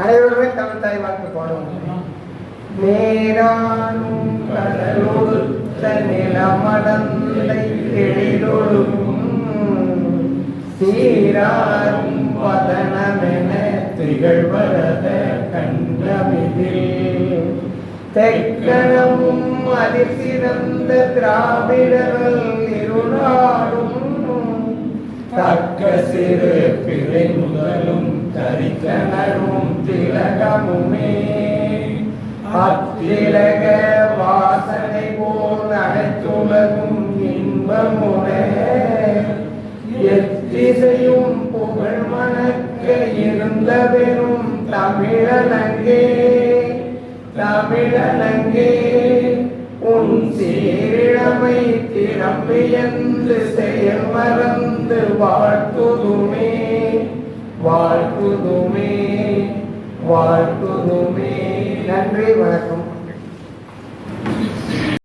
அனைவருமே தமிழ் தாய் வாழ்க்கை பாடுவாங்க நேரானும் கடலொடுத்த நிலமடந்தை எழிலொழுகும் சீராரும் வதனமென திகழ்வரத கண்டமிதில். தெக்கணமும் அதிசிறந்த திராவிடர்கள் இருநாடும். தக்க சிறு பிழை முதலும் திலகமுமே அத்திலக வாசனை போல் அனைத்துலகும் இன்பமுனே எத்திசையும் புகழ் மணக்க இருந்த பெரும் தமிழனங்கே. தமிழனங்கே உன் சீரிழமை திறம்பியந்து செயல் மறந்து வாழ்த்துதுமே. வாழ்த்துதுமே. வாழ்த்துதுமே நன்றி வணக்கம்.